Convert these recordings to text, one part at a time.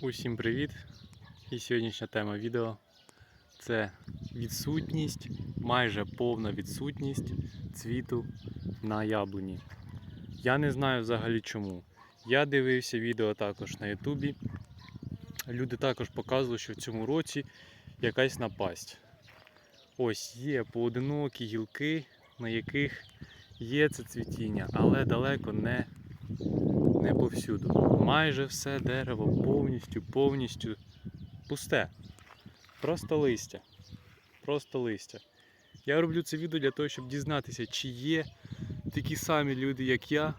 Усім привіт! І сьогоднішня тема відео це відсутність, майже повна відсутність цвіту на яблуні. Я не знаю взагалі чому. Я дивився відео також на Ютубі. Люди також показували, що в цьому році якась напасть. Ось є поодинокі гілки, на яких є це цвітіння, але далеко не не повсюду. Майже все дерево повністю, повністю пусте. Просто листя. Просто листя. Я роблю це відео для того, щоб дізнатися, чи є такі самі люди, як я.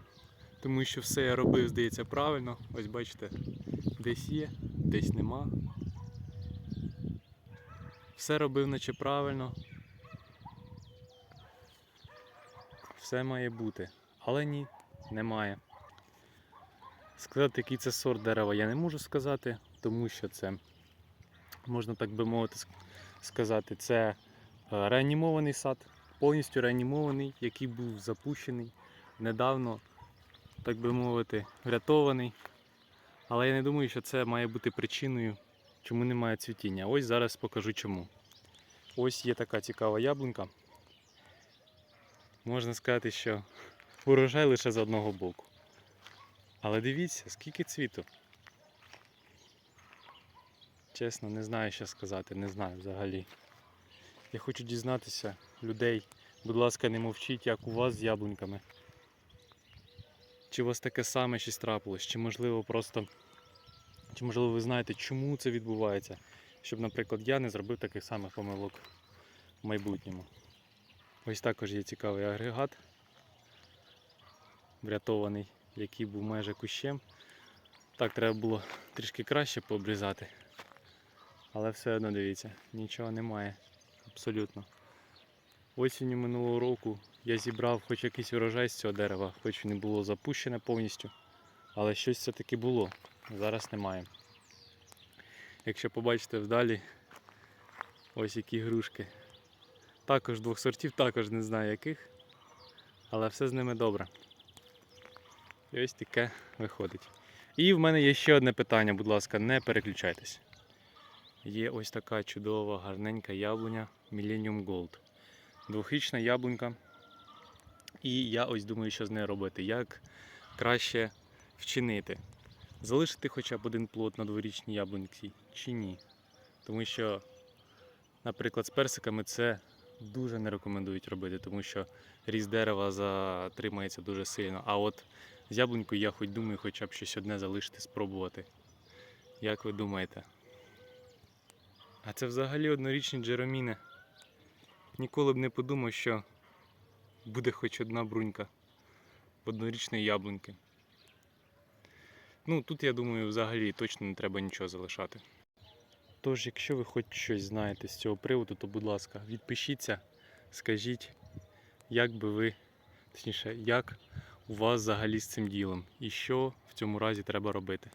Тому що все я робив, здається, правильно. Ось бачите, десь є, десь нема. Все робив, наче правильно. Все має бути. Але ні, немає. Сказати, який це сорт дерева, я не можу сказати, тому що це, можна так би мовити, сказати, це е, реанімований сад, повністю реанімований, який був запущений недавно, так би мовити, врятований. Але я не думаю, що це має бути причиною, чому немає цвітіння. Ось зараз покажу чому. Ось є така цікава яблунька. Можна сказати, що урожай лише з одного боку. Але дивіться, скільки цвіту. Чесно, не знаю, що сказати, не знаю взагалі. Я хочу дізнатися людей, будь ласка, не мовчіть, як у вас з яблуньками. Чи у вас таке саме щось трапилось, чи можливо просто. Чи можливо ви знаєте, чому це відбувається? Щоб, наприклад, я не зробив таких самих помилок в майбутньому. Ось також є цікавий агрегат, врятований який був майже кущем. Так, треба було трішки краще пообрізати. Але все одно дивіться, нічого немає. Абсолютно. Осінню минулого року я зібрав хоч якийсь урожай з цього дерева, хоч не було запущене повністю. Але щось все-таки було. Зараз немає. Якщо побачите вдалі, ось які грушки. Також двох сортів, також не знаю яких. Але все з ними добре. І ось таке виходить. І в мене є ще одне питання, будь ласка, не переключайтесь. Є ось така чудова, гарненька яблуня Millennium Gold. Двохрічна яблунька. І я ось думаю, що з нею робити. Як краще вчинити. Залишити хоча б один плод на дворічній яблуньці чи ні. Тому що, наприклад, з персиками це дуже не рекомендують робити, тому що ріст дерева затримається дуже сильно. А от з яблунькою я хоч думаю, хоча б щось одне залишити, спробувати. Як ви думаєте? А це взагалі однорічні джероміни. Ніколи б не подумав, що буде хоч одна брунька однорічної яблуньки. Ну, тут, я думаю, взагалі точно не треба нічого залишати. Тож, якщо ви хоч щось знаєте з цього приводу, то будь ласка, відпишіться, скажіть, як би ви, точніше, як у вас взагалі з цим ділом і що в цьому разі треба робити.